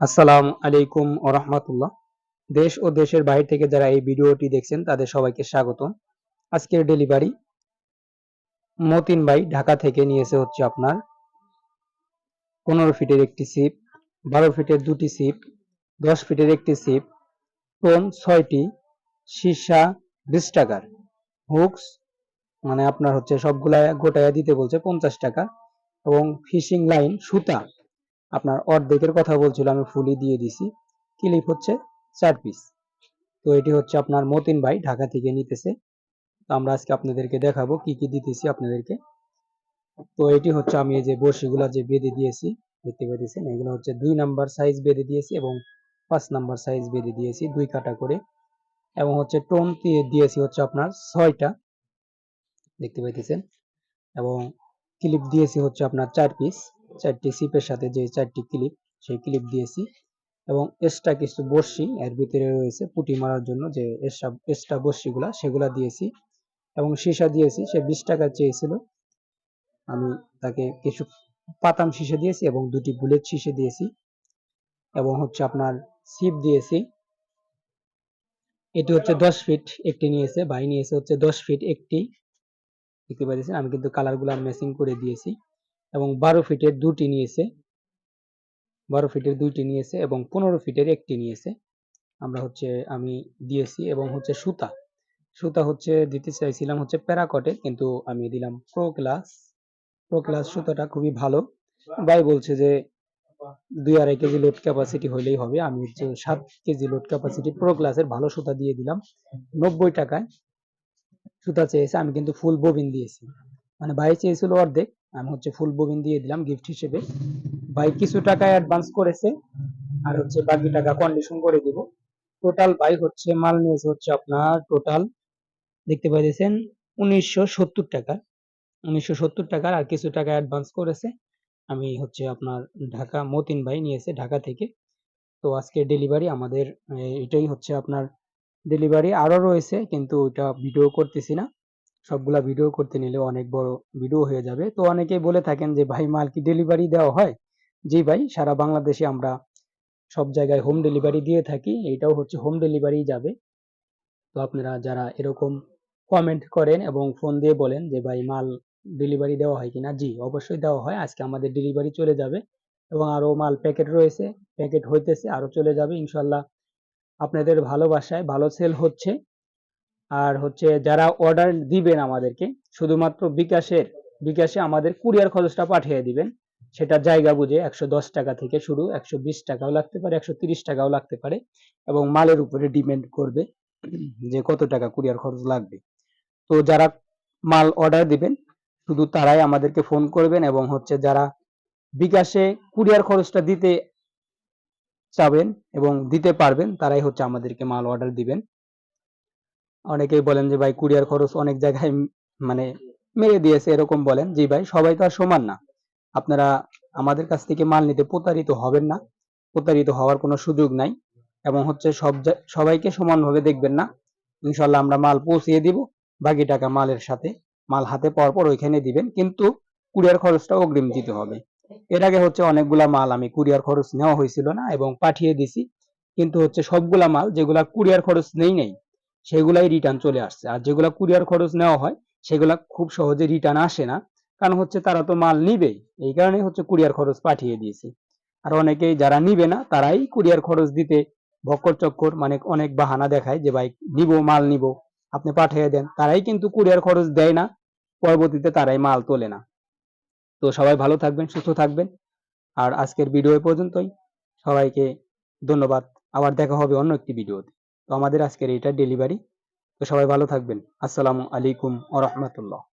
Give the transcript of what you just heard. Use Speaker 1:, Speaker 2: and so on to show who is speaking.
Speaker 1: আসসালামু আলাইকুম ও রহমতুল্লাহ। দেশ ও দেশের বাইরে থেকে যারা এই ভিডিওটি দেখছেন, তাদের সবাইকে স্বাগত আজকের ডেলিভারি মতিন ভাই ঢাকা থেকে নিয়েছে হচ্ছে আপনার পনেরো ফিটের একটি সিপ বারো ফিটের দুটি সিপ দশ ফিটের একটি সিপ টোন ছয়টি, সীসা বিশ টাকার। হুকস মানে আপনার হচ্ছে সবগুলা গোটায়া দিতে বলছে পঞ্চাশ টাকা এবং ফিশিং লাইন সুতা। আপনার অর্ধেকের কথা বলছিল, আমি ফুলি দিয়ে দিছি। ক্লিপ হচ্ছে? চার পিস তো এটি হচ্ছে আপনার মতিন ভাই ঢাকা থেকে নিতেছে। তো আমরা আজকে আপনাদেরকে দেখাবো কি কি দিতেছি আপনাদেরকে। তো এটি হচ্ছে আমি এই যে বড়শিগুলা যে বেঁধে দিয়েছি, দেখতে পেয়েছেন এগুলো হচ্ছে দুই নাম্বার সাইজ বেঁধে দিয়েছি এবং পাঁচ নাম্বার সাইজ বেঁধে দিয়েছি দুই কাটা করে। এবং হচ্ছে টোন দিয়ে দিয়েছি হচ্ছে আপনার ছয়টা। দেখতে পাইতেছেন? এবং ক্লিপ দিয়েছি হচ্ছে আপনার চার পিস চারটি সিপের সাথে যে চারটি ক্লিপ সেই ক্লিপ দিয়েছি। এবং এক্সট্রা কিছু বর্ষি এর ভিতরে রয়েছে পুটি মারার জন্য যে এক্সট্রা এক্সট্রা বর্ষিগুলা সেগুলা দিয়েছি। এবং সীসা দিয়েছি, সে বিশ টাকা চেয়েছিল। আমি তাকে কিছু পাতাম শীষে দিয়েছি এবং দুটি বুলেট শীষে দিয়েছি। এবং হচ্ছে আপনার সিপ দিয়েছি। এটি হচ্ছে দশ ফিট একটি নিয়েছে, ভাই নিয়েছে হচ্ছে দশ ফিট একটি। দেখতে পাচ্ছেন, আমি কিন্তু কালারগুলো ম্যাচিং করে দিয়েছি। এবং বারো ফিটের দুটি নিয়েছে। বারো ফিটের দুইটি নিয়েছে এবং পনেরো ফিটের একটি নিয়েছে। আমরা হচ্ছে, আমি দিয়েছি এবং হচ্ছে সুতা। সুতা হচ্ছে, দিতে চাইছিলাম হচ্ছে প্যারাকটে কিন্তু আমি দিলাম প্রো ক্লাস প্রো ক্লাস সুতাটা খুবই ভালো। ভাই বলছে যে দুই আড়াই কেজি লোড ক্যাপাসিটি হলেই হবে। আমি হচ্ছে সাত কেজি লোড ক্যাপাসিটি প্রো ক্লাসের ভালো সুতা দিয়ে দিলাম। নব্বই টাকায় সুতা চেয়েছে। আমি কিন্তু ফুল ববিন দিয়েছি। মানে ভাই চেয়েছিল অর্ধেক। আমি হচ্ছে ফুল ববিন দিয়ে দিলাম গিফট হিসেবে। ভাই কিছু টাকা অ্যাডভান্স করেছে আর হচ্ছে বাকি টাকা কন্ডিশন করে দিব। টোটাল ভাই হচ্ছে মাল নিয়েছে হচ্ছে আপনার টোটাল দেখতে পাইতেছেন উনিশশো সত্তর টাকা। উনিশশো সত্তর আর কিছু টাকা অ্যাডভান্স করেছে। আমি হচ্ছে আপনার ঢাকা মতিন ভাই নিয়েছে ঢাকা থেকে। তো আজকে ডেলিভারি আমাদের, এটাই হচ্ছে আপনার ডেলিভারি আরও রয়েছে, কিন্তু ওইটা ভিডিও করতেছি না। সবগুলা ভিডিও করতে নিলে অনেক বড় ভিডিও হয়ে যাবে। তো অনেকেই বলে থাকেন যে, ভাই, মাল কি ডেলিভারি দেওয়া হয়? জি ভাই, সারা বাংলাদেশে আমরা সব জায়গায় হোম ডেলিভারি দিয়ে থাকি। এটাও হচ্ছে হোম ডেলিভারি যাবে। তো আপনারা যারা এরকম কমেন্ট করেন এবং ফোন দিয়ে বলেন যে, ভাই, মাল ডেলিভারি দেওয়া হয় কিনা? জি, অবশ্যই দেওয়া হয়। আজকে আমাদের ডেলিভারি চলে যাবে এবং আরও মাল প্যাকেট রয়েছে প্যাকেট হইতেছে আরও চলে যাবে। ইনশাল্লাহ আপনাদের ভালোবাসায় ভালো সেল হচ্ছে। আর হচ্ছে যারা অর্ডার দিবেন আমাদেরকে, শুধুমাত্র বিকাশের, বিকাশে আমাদের কুরিয়ার খরচটা পাঠিয়ে দিবেন। সেটা জায়গা বুঝে একশো দশ টাকা থেকে শুরু, একশো বিশ টাকাও লাগতে পারে, একশো টাকাও লাগতে পারে এবং মালের উপরে ডিপেন্ড করবে যে কত টাকা কুরিয়ার খরচ লাগবে। তো যারা মাল অর্ডার দিবেন, শুধু তারাই আমাদেরকে ফোন করবেন এবং হচ্ছে যারা বিকাশে কুরিয়ার খরচটা দিতে চাবেন এবং দিতে পারবেন, তারাই হচ্ছে আমাদেরকে মাল অর্ডার দিবেন। অনেকেই বলেন যে, ভাই, কুরিয়ার খরচ অনেক জায়গায় মানে মেরে দিয়েছে, এরকম বলেন। জি ভাই, সবাই তো আর সমান না। আপনারা আমাদের কাছ থেকে মাল নিতে প্রতারিত হবেন না। প্রতারিত হওয়ার কোনো সুযোগ নাই এবং হচ্ছে সব সবাইকে সমানভাবে দেখবেন না। ইনশাল্লাহ আমরা মাল পৌঁছিয়ে দিব, বাকি টাকা মালের সাথে, মাল হাতে পাওয়ার পর ওইখানে দিবেন। কিন্তু কুরিয়ার খরচটা অগ্রিম দিতে হবে। এর আগে হচ্ছে অনেকগুলা মাল আমি কুরিয়ার খরচ নেওয়া হয়েছিল না এবং পাঠিয়ে দিছি। কিন্তু হচ্ছে সবগুলা মাল যেগুলা কুরিয়ার খরচ নেই নেই সেগুলাই রিটার্ন চলে আসছে। আর যেগুলা কুরিয়ার খরচ নেওয়া হয়, সেগুলা খুব সহজে রিটার্ন আসে না। কারণ হচ্ছে তারা তো মাল নিবেই। এই কারণে হচ্ছে কুরিয়ার খরচ পাঠিয়ে দিয়েছি। আর অনেকেই যারা নিবে না, তারাই কুরিয়ার খরচ দিতে ভক্কর চক্কর মানে অনেক বাহানা দেখায় যে, ভাই, নিব, মাল নিব। আপনি পাঠিয়ে দেন। তারাই কিন্তু কুরিয়ার খরচ দেয় না। পরবর্তীতে তারাই মাল তোলে না। তো সবাই ভালো থাকবেন, সুস্থ থাকবেন। আর আজকের ভিডিও পর্যন্তই। সবাইকে ধন্যবাদ। আবার দেখা হবে অন্য একটি ভিডিওতে তো আমাদের আজকের এটা ডেলিভারি তো সবাই ভালো থাকবেন। আসসালামু আলাইকুম আ রহমতুল্লাহ।